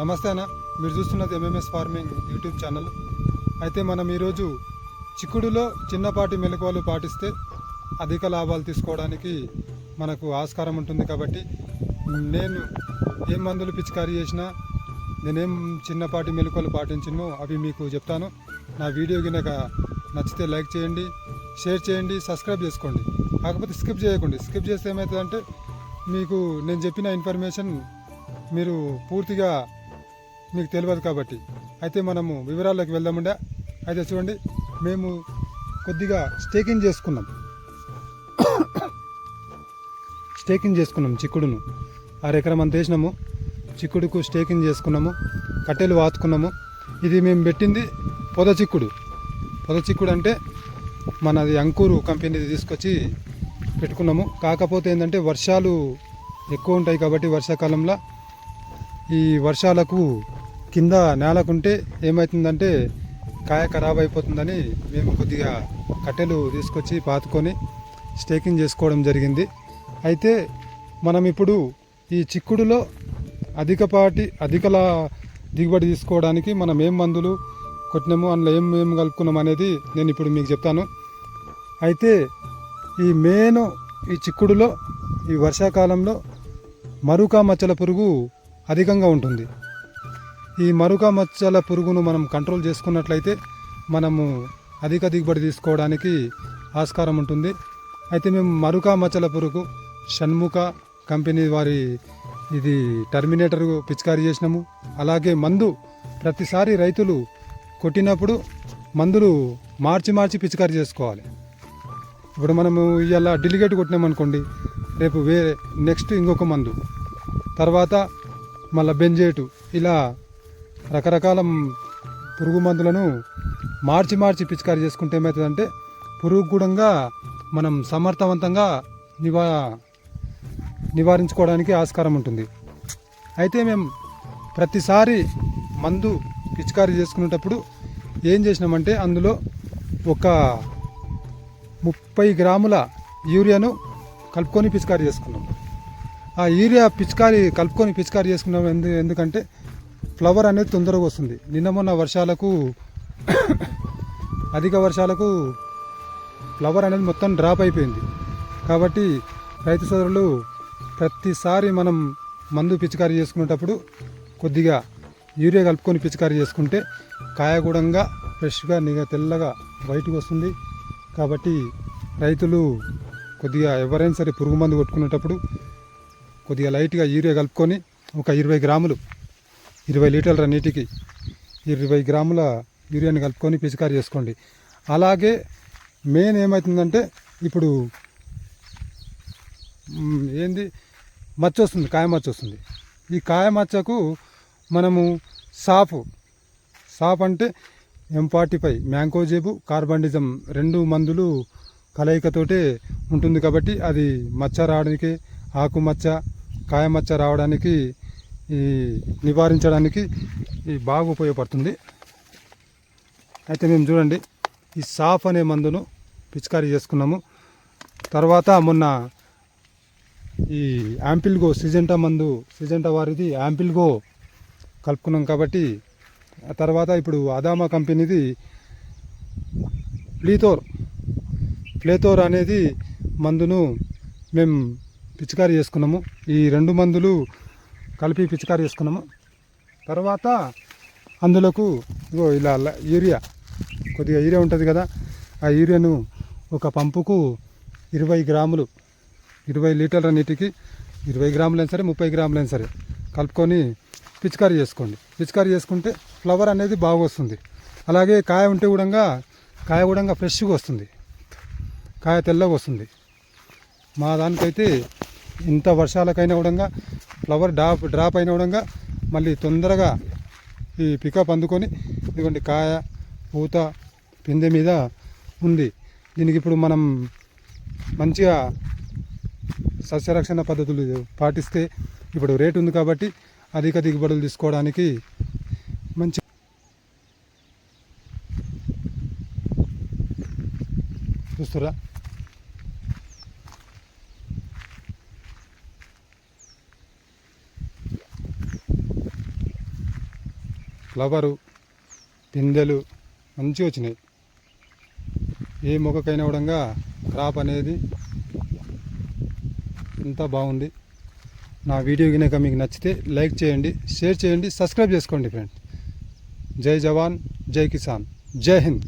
నమస్తే అన్న. మీరు చూస్తున్నది ఎంఎంఎస్ ఫార్మింగ్ యూట్యూబ్ ఛానల్ అయితే మనం ఈరోజు చిక్కుడులో చిన్నపాటి మెలకువలు పాటిస్తే అధిక లాభాలు తీసుకోవడానికి మనకు ఆస్కారం ఉంటుంది కాబట్టి నేను ఏం మందులు పిచికారీ చేసినా నేనేం చిన్నపాటి మెలకువలు పాటించినో అవి మీకు చెప్తాను. నా వీడియో కనుక నచ్చితే లైక్ చేయండి షేర్ చేయండి సబ్స్క్రైబ్ చేసుకోండి. కాకపోతే స్కిప్ చేయకండి. స్కిప్ చేస్తే ఏమవుతుందంటే మీకు నేను చెప్పిన ఇన్ఫర్మేషన్ మీరు పూర్తిగా మీకు తెలియదు కాబట్టి. అయితే మనము వివరాల్లోకి వెళ్దామండే. అయితే చూడండి మేము కొద్దిగా స్టేకింగ్ చేసుకున్నాం. స్టేకింగ్ చేసుకున్నాం చిక్కుడును. అరెకరం అంత వేసినాము. చిక్కుడుకు స్టేకింగ్ చేసుకున్నాము. కట్టెలు వాతుకున్నాము. ఇది మేము పెట్టింది పొద చిక్కుడు. పొద చిక్కుడు అంటే మనది అంకూరు కంపెనీది తీసుకొచ్చి పెట్టుకున్నాము. కాకపోతే ఏంటంటే వర్షాలు ఎక్కువ ఉంటాయి కాబట్టి వర్షాకాలంలో ఈ వర్షాలకు కింద నేలకుంటే ఏమవుతుందంటే కాయ ఖరాబ్ అయిపోతుందని మేము కొద్దిగా కట్టెలు తీసుకొచ్చి పాతుకొని స్టేకింగ్ చేసుకోవడం జరిగింది. అయితే మనం ఇప్పుడు ఈ చిక్కుడులో అధికపాటి అధికల దిగుబడి తీసుకోవడానికి మనం ఏం మందులు కొట్టినాము అందులో ఏం ఏం కలుపుకున్నాం అనేది నేను ఇప్పుడు మీకు చెప్తాను. అయితే ఈ మెయిన్ ఈ చిక్కుడులో ఈ వర్షాకాలంలో మరుకా మచ్చల పురుగు అధికంగా ఉంటుంది. ఈ మరుక మచ్చల పురుగును మనం కంట్రోల్ చేసుకున్నట్లయితే మనము అధిక దిగుబడి తీసుకోవడానికి ఆస్కారం ఉంటుంది. అయితే మేము మరుక మచ్చల పురుగు షణ్ముఖ కంపెనీ వారి ఇది టర్మినేటర్ పిచికారీ చేసినాము. అలాగే మందు ప్రతిసారి రైతులు కొట్టినప్పుడు మందులు మార్చి మార్చి పిచికారీ చేసుకోవాలి. ఇప్పుడు మనము ఇవాళ డెలిగేట్ కొట్టినామనుకోండి రేపు వేరే నెక్స్ట్ ఇంకొక మందు తర్వాత మళ్ళీ బెంజేటు ఇలా రకరకాల పురుగు మందులను మార్చి మార్చి పిచికారీ చేసుకుంటే ఏమవుతుందంటే పురుగు కూడా మనం సమర్థవంతంగా నివా నివారించుకోవడానికి ఆస్కారం ఉంటుంది. అయితే మేము ప్రతిసారి మందు పిచికారీ చేసుకునేటప్పుడు ఏం చేసినామంటే అందులో ఒక ముప్పై గ్రాముల యూరియాను కలుపుకొని పిచికారీ చేసుకున్నాం. ఆ యూరియా పిచికారీ కలుపుకొని పిచికారీ చేసుకున్నాం ఎందు ఎందుకంటే ఫ్లవర్ అనేది తొందరగా వస్తుంది. నిన్న మొన్న వర్షాలకు అధిక వర్షాలకు ఫ్లవర్ అనేది మొత్తం డ్రాప్ అయిపోయింది. కాబట్టి రైతు సోదరులు ప్రతిసారి మనం మందు పిచికారీ చేసుకునేటప్పుడు కొద్దిగా యూరియా కలుపుకొని పిచికారీ చేసుకుంటే కాయగూడంగా ఫ్రెష్గా నిగ తెల్లగా వైట్గా వస్తుంది. కాబట్టి రైతులు కొద్దిగా ఎవరైనా సరే పురుగు మందు కొట్టుకునేటప్పుడు కొద్దిగా లైట్గా యూరియా కలుపుకొని ఒక ఇరవై గ్రాములు ఇరవై లీటర్ల నీటికి ఇరవై గ్రాముల యూరియాని కలుపుకొని పిచికారి చేసుకోండి. అలాగే మెయిన్ ఏమవుతుందంటే ఇప్పుడు ఏంది? మచ్చ వస్తుంది కాయ మచ్చ వస్తుంది. ఈ కాయ మచ్చకు మనము సాఫ్ సాఫ్ అంటే M forty five mancozeb carbendazim రెండు మందులు కలయికతోటే ఉంటుంది కాబట్టి అది మచ్చ రావడానికి ఆకుమచ్చ కాయమచ్చ కాయ మచ్చ రావడానికి ఈ నివారించడానికి ఈ బాగా ఉపయోగపడుతుంది. అయితే మేము చూడండి ఈ సాఫ్ అనే మందును పిచికారీ చేసుకున్నాము. తర్వాత మొన్న ఈ యాంపిల్గో సిజెంటా మందు సిజెంటా వారిది యాంపిల్గో కలుపుకున్నాం కాబట్టి తర్వాత ఇప్పుడు అదామా కంపెనీది ప్లీతోర్ ప్లేతోర్ అనేది మందును మేము పిచికారీ చేసుకున్నాము. ఈ రెండు మందులు కలిపి పిచికారి చేసుకున్నాము. తర్వాత అందులోకు ఇగో ఇలా యూరియా. కొద్దిగా యూరియా ఉంటుంది కదా ఆ యూరియాను ఒక పంపుకు ఇరవై గ్రాములు ఇరవై లీటర్ల నీటికి ఇరవై గ్రాములైనా సరే ముప్పై గ్రాములైనా సరే కలుపుకొని పిచికారీ చేసుకోండి. పిచికారీ చేసుకుంటే ఫ్లవర్ అనేది బాగా వస్తుంది. అలాగే కాయ ఉంటే కూడా కాయ కూడా ఫ్రెష్గా వస్తుంది. కాయ తెల్లగా వస్తుంది. మా దానికైతే ఇంత వర్షాలకైనా కూడా ఫ్లవర్ డ్రాప్ డ్రాప్ అయిన కూడా మళ్ళీ తొందరగా ఈ పికప్ అందుకొని ఇదిగోండి కాయ పూత పిందె మీద ఉంది. దీనికి ఇప్పుడు మనం మంచిగా సస్యరక్షణ పద్ధతులు పాటిస్తే ఇప్పుడు రేటు ఉంది కాబట్టి అధిక దిగుబడులు తీసుకోవడానికి మంచి చూస్తురా? ఫ్లవరు పిందెలు మంచిగా వచ్చినాయి. ఏ మొక్కకైనా కూడా క్రాప్ అనేది అంతా బాగుంది. నా వీడియో కనుక మీకు నచ్చితే లైక్ చేయండి షేర్ చేయండి సబ్స్క్రైబ్ చేసుకోండి ఫ్రెండ్స్. జై జవాన్ జై కిసాన్ జై హింద్.